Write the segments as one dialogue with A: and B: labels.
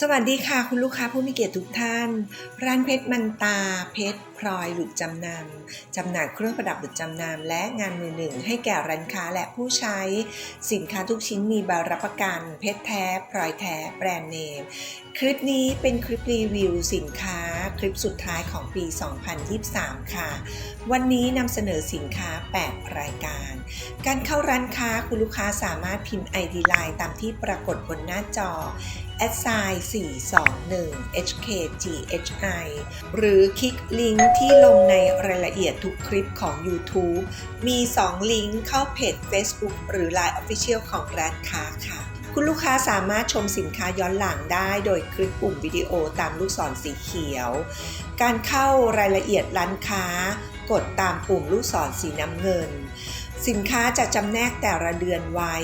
A: สวัสดีค่ะคุณลูกค้าผู้มีเกียรติทุกท่าน ร้านเพชรมันตา เพชรพลอยหลุดจำนำจำหน่ายเครื่องประดับหลุดจำนำและงานมือหนึ่ง ให้แก่ร้านค้าและผู้ใช้ สินค้าทุกชิ้นมีใบรับประกัน เพชรแท้พลอยแท้แบรนด์เนม คลิปนี้เป็นคลิปรีวิวสินค้าคลิปสุดท้ายของปี 2023 ค่ะ วันนี้นำเสนอสินค้า 8 รายการ การเข้าร้านค้าคุณลูกค้าสามารถพิมพ์ ID Line ตามที่ปรากฏบนหน้าจอ a s i g n 421 HKGHI หรือคลิกลิงก์ที่ลงในรายละเอียดทุกคลิปของ YouTube มี 2 ลิงก์เข้าเพจ Facebook หรือ Line Official ของร้านค้าค่ะ คุณลูกค้าสามารถชมสินค้าย้อนหลังได้โดยคลิกปุ่มวิดีโอตามลูกศรสีเขียว การเข้ารายละเอียดร้านค้า กดตามปุ่มลูกศรสีน้ำเงิน สินค้าจะจำแนกแต่ละเดือนไว้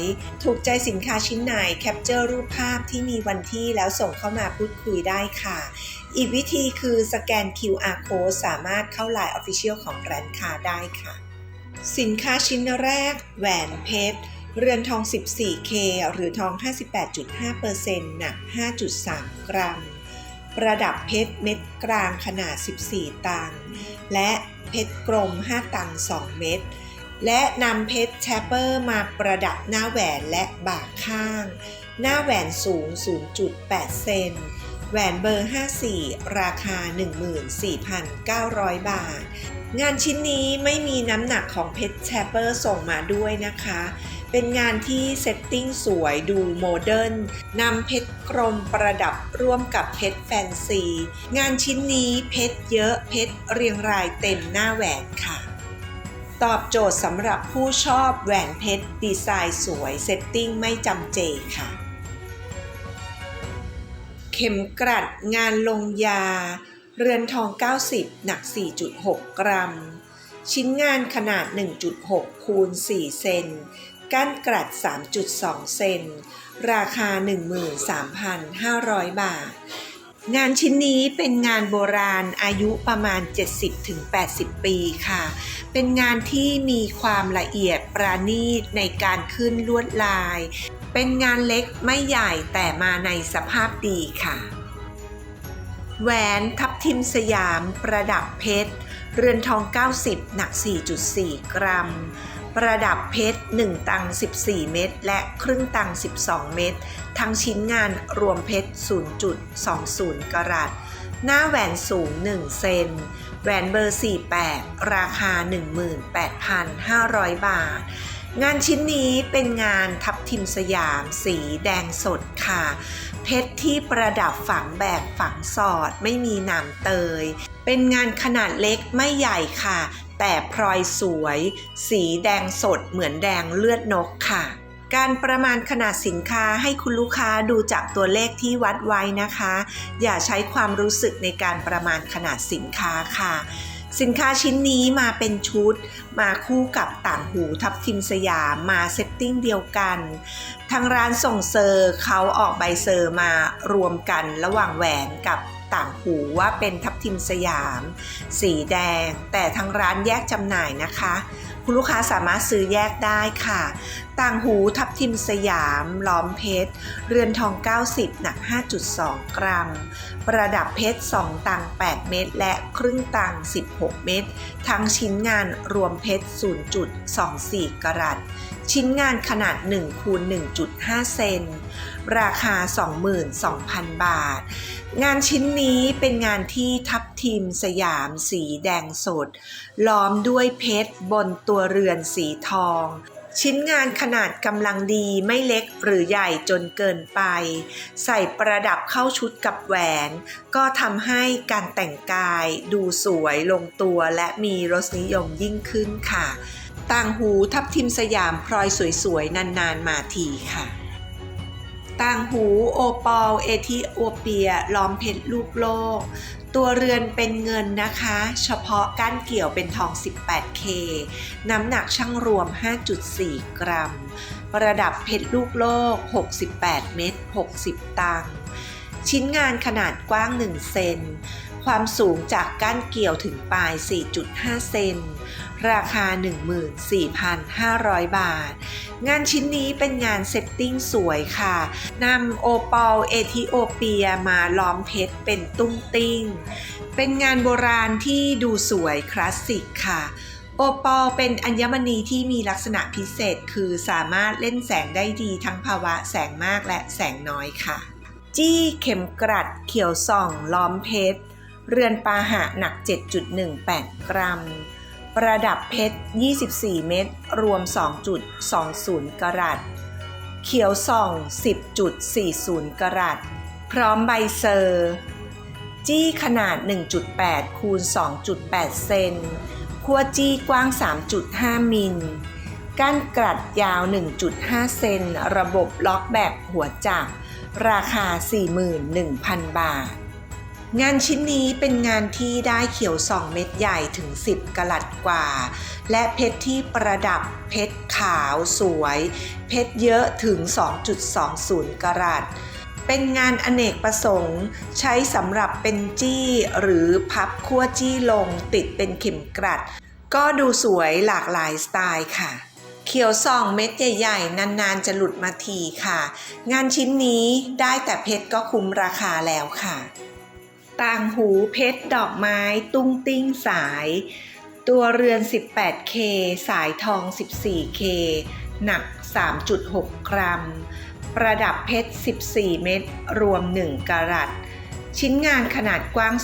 A: ถูกใจสินค้าชิ้นไหนแคปเจอร์รูปภาพที่มีวันที่แล้วส่งเข้ามาพูดคุยได้ค่ะ อีกวิธีคือสแกน QR code สามารถเข้า Line Official ของร้านค้าได้ค่ะ สินค้าชิ้นแรก แหวนเพชรเรือนทอง 14K หรือทอง 58.5%หนัก 5.3 กรัม ประดับเพชรเม็ดกลางขนาด 14 ตัง และเพชรกลม 5 ตัง 2 เม็ด และนำเพชรแชปเปอร์มาประดับหน้าแหวนและบ่าข้าง หน้าแหวนสูง 0.8 เซน แหวนเบอร์ 54 ราคา 14,900 บาท งานชิ้นนี้ไม่มีน้ำหนักของเพชรแชปเปอร์ส่งมาด้วยนะคะ เป็นงานที่เซตติ้งสวยดูโมเดิร์นนำเพชรกรมประดับร่วมกับเพชรแฟนซี งานชิ้นนี้เพชรเยอะเพชรเรียงรายเต็มหน้าแหวนค่ะ ตอบโจทย์สำหรับผู้ชอบแหวนเพชร ดีไซน์สวยเซตติ้งไม่จำเจค่ะ เข็มกลัดงานลงยา เรือนทอง 90 หนัก 4.6 กรัม ชิ้นงานขนาด 1.6 คูณ 4 เซน ก้านกลัด 3.2 เซน ราคา 13,500 บาท งานชิ้นนี้เป็นงานโบราณอายุประมาณ 70-80 ปีค่ะ เป็นงานที่มีความละเอียดประณีตในการขึ้นลวดลาย เป็นงานเล็กไม่ใหญ่แต่มาในสภาพดีค่ะ แหวนทับทิมสยามประดับเพชร เรือนทอง 90 หนัก 4.4 กรัม ประดับเพชร 1 ตัง 14 เม็ดและครึ่งตัง 12 เม็ดทั้งชิ้นงานรวมเพชร 0.20 กรัตหน้าแหวนสูง 1 เซน แหวนเบอร์ 48 ราคา 18,500 บาท งานชิ้นนี้เป็นงานทับทิมสยาม สีแดงสดค่ะ เพชรที่ประดับฝังแบบฝังสอดไม่มีหนามเตย เป็นงานขนาดเล็กไม่ใหญ่ค่ะ แต่พลอยสวย สีแดงสดเหมือนแดงเลือดนกค่ะ การประมาณขนาดสินค้าให้คุณลูกค้าดูจากตัวเลขที่วัดไว้นะคะ อย่าใช้ความรู้สึกในการประมาณขนาดสินค้าค่ะสินค้าชิ้นนี้มาเป็นชุด มาคู่กับต่างหูทับทิมสยามมาเซตติ้งเดียวกัน ทางร้านส่งเซอร์เขาออกใบเซอร์มารวมกันระหว่างแหวนกับ ต่างหูว่าเป็นทับทิมสยาม สีแดง แต่ทางร้านแยกจำหน่ายนะคะ คุณลูกค้าสามารถซื้อแยกได้ค่ะ ต่างหูทับทิมสยามล้อมเพชร เรือนทอง 90 หนัก 5.2 กรัม ประดับเพชร 2 ตัง 8 เม็ดและครึ่งตัง 16 เม็ดทั้งชิ้นงานรวมเพชร 0.24 กรัตชิ้นงานขนาด1คูณ1.5 เซน ราคา 22,000 บาท งานชิ้นนี้เป็นงานที่ทับทิมสยามสีแดงสด ล้อมด้วยเพชรบนตัวเรือนสีทอง ชิ้นงานขนาดกำลังดีไม่เล็กหรือใหญ่จนเกินไป ใส่ประดับเข้าชุดกับแหวน ก็ทำให้การแต่งกายดูสวยลงตัวและมีรสนิยมยิ่งขึ้นค่ะ ต่างหูทับทิมสยามพลอยสวยๆ นานๆ มาทีค่ะต่างหูโอปอลเอธิโอเปียล้อมเพชรลูกโลกตัวเรือนเป็นเงินนะคะ เฉพาะก้านเกี่ยวเป็นทอง 18K น้ำหนักช่างรวม 5.4 กรัม ประดับเพชรลูกโลก 68 เม็ด60 ตังค์ชิ้นงานขนาดกว้าง 1 เซนคความสูงจากก้านเกี่ยวถึงปลาย 4.5 เซน ราคา 14,500 บาท งานชิ้นนี้เป็นงานเซตติ้งสวยค่ะนำโอปอลเอธิโอเปียมาล้อมเพชรเป็นตุ้งติ้ง เป็นงานโบราณที่ดูสวยคลาสสิกค่ะโอปอลเป็นอัญมณีที่มีลักษณะพิเศษคือสามารถเล่นแสงได้ดีทั้งภาวะแสงมากและแสงน้อยค่ะ จี้เข็มกลัดเขียวส่องล้อมเพชร เรือนปาหะหนัก 7.18 กรัม ระดับเพชร 24 เม็ด รวม 2.20 กรัต เขียวส่อง 10.40 กรัต พร้อมใบเซอร์ จี้ขนาด 1.8 คูณ 2.8 เซนขั้วจี้กว้าง 3.5 มิล ก้านกลัดยาว 1.5 เซน ระบบล็อกแบบหัวจักร ราคา 41,000 บาท งานชิ้นนี้เป็นงานที่ได้เขียว 2 เม็ดใหญ่ถึง 10กลัดกว่า และเพชรที่ประดับเพชรขาวสวย เพชรเยอะถึง 2.20กรัตเป็นงานอเนกประสงค์ ใช้สำหรับเป็นจี้หรือพับขั้วจี้ลงติดเป็นเข็มกลัด ก็ดูสวยหลากหลายสไตล์ค่ะเขียวส่องเม็ดใหญ่ๆ นานๆ จะหลุดมาทีค่ะ งานชิ้นนี้ได้แต่เพชรก็คุ้มราคาแล้วค่ะ ต่างหูเพชรดอกไม้ตุ้งติ้งสาย ตัวเรือน 18K สายทอง 14K หนัก 3.6 กรัม ประดับเพชร 14 เม็ดรวม 1กะรัตชิ้นงานขนาดกว้าง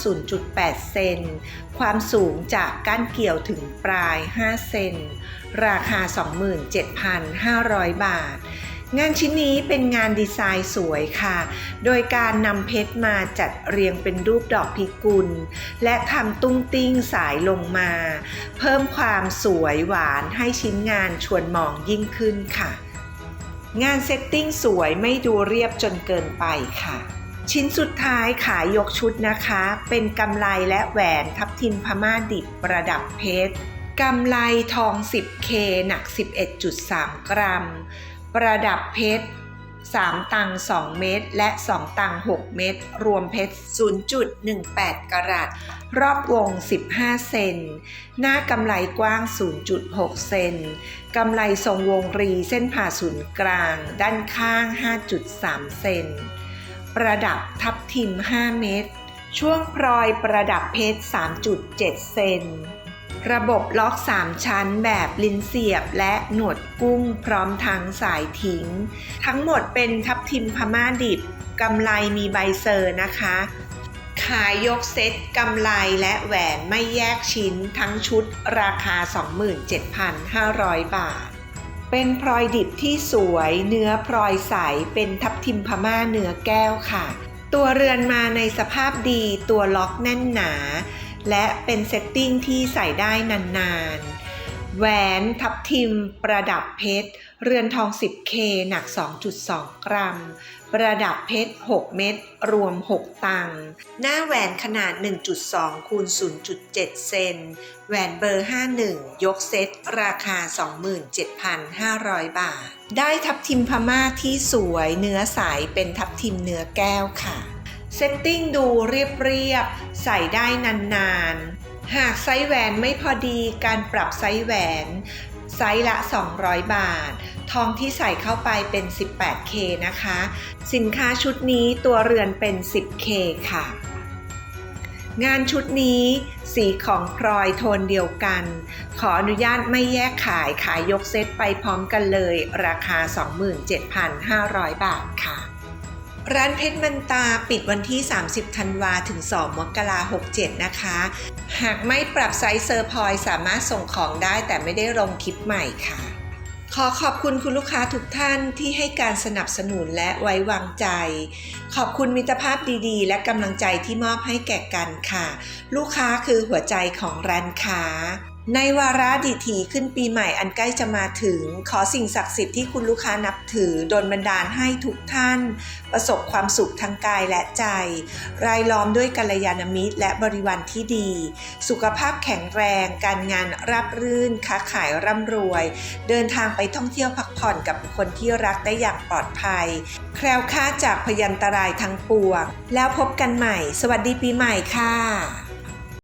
A: 0.8 เซน ความสูงจากก้านเกี่ยวถึงปลาย 5 เซน ราคา 27,500 บาท งานชิ้นนี้เป็นงานดีไซน์สวยค่ะ โดยการนำเพชรมาจัดเรียงเป็นรูปดอกพิกุล และทำตุ้งติ้งสายลงมา เพิ่มความสวยหวานให้ชิ้นงานชวนมองยิ่งขึ้นค่ะ งานเซตติ้งสวยไม่ดูเรียบจนเกินไปค่ะ ชิ้นสุดท้ายขายยกชุดนะคะ เป็นกำไลและแหวนทับทิมพม่าดิบประดับเพชรกำไลทอง 10K หนัก 11.3 กรัม ประดับเพชร 3 ตัง 2 เม็ดและ 2 ตัง 6 เม็ดรวมเพชร 0.18 กรัตรอบวง 15 เซน หน้ากำไลกว้าง 0.6 เซน กำไลทรงวงรีเส้นผ่าศูนย์กลาง ด้านข้าง 5.3 เซน ประดับทับทิม 5 เม็ดช่วงพลอยประดับเพชร 3.7 เซน ระบบล็อก 3 ชั้นแบบลิ้นเสียบและหนวดกุ้งพร้อมทั้งสายทิ้ง ทั้งหมดเป็นทับทิมพม่าดิบกำไลมีใบเซอร์นะคะ ขายยกเซตกำไลและแหวนไม่แยกชิ้นทั้งชุดราคา 27,500 บาท เป็นพลอยดิบที่สวยเนื้อพลอยใสเป็นทับทิมพม่าเนื้อแก้วค่ะ ตัวเรือนมาในสภาพดีตัวล็อกแน่นหนา และเป็นเซตติ้งที่ใส่ได้นานๆ แหวนทับทิมประดับเพชร เรือนทอง 10K หนัก 2.2 กรัม ประดับเพชร 6 เม็ดรวม 6 ตัง หน้าแหวนขนาด 1.2 คูณ 0.7 เซน แหวนเบอร์ 51 ยกเซต ราคา 27,500 บาท ได้ทับทิมพม่าที่สวยเนื้อใสเป็นทับทิมเนื้อแก้วค่ะ เซตติ้งดูเรียบๆ ใส่ได้นานๆ หากไซส์แหวนไม่พอดีการปรับไซส์แหวน ไซส์ละ 200 บาท ทองที่ใส่เข้าไปเป็น 18K นะคะ สินค้าชุดนี้ตัวเรือนเป็น 10K ค่ะ งานชุดนี้สีของพลอยโทนเดียวกัน ขออนุญาตไม่แยกขายขายยกเซตไปพร้อมกันเลย ราคา 27,500 บาทค่ะ ร้านเพชรมันตาปิดวันที่ 30 ธันวาถึง 2 มกราคม 67 นะคะ หากไม่ปรับไซส์เซอร์พอยสามารถส่งของได้แต่ไม่ได้ลงคลิปใหม่ค่ะ ขอขอบคุณคุณลูกค้าทุกท่านที่ให้การสนับสนุนและไว้วางใจ ขอบคุณมิตรภาพดีๆ และกำลังใจที่มอบให้แก่กันค่ะ ลูกค้าคือหัวใจของร้านค้า ในวาระดิถีขึ้นปีใหม่อันใกล้จะมาถึง ขอสิ่งศักดิ์สิทธิ์ที่คุณลูกค้านับถือดลบันดาลให้ทุกท่าน ประสบความสุขทางกายและใจ รายล้อมด้วยกัลยาณมิตรและบริวารที่ดี สุขภาพแข็งแรง การงานราบรื่น ค้าขายร่ำรวย เดินทางไปท่องเที่ยวพักผ่อนกับคคลที่รักได้อย่างปลอดภัย แคล้วคลาดจากพยันตรายทั้งปวงแล้วพบกันใหม่ สวัสดีปีใหม่ค่ะ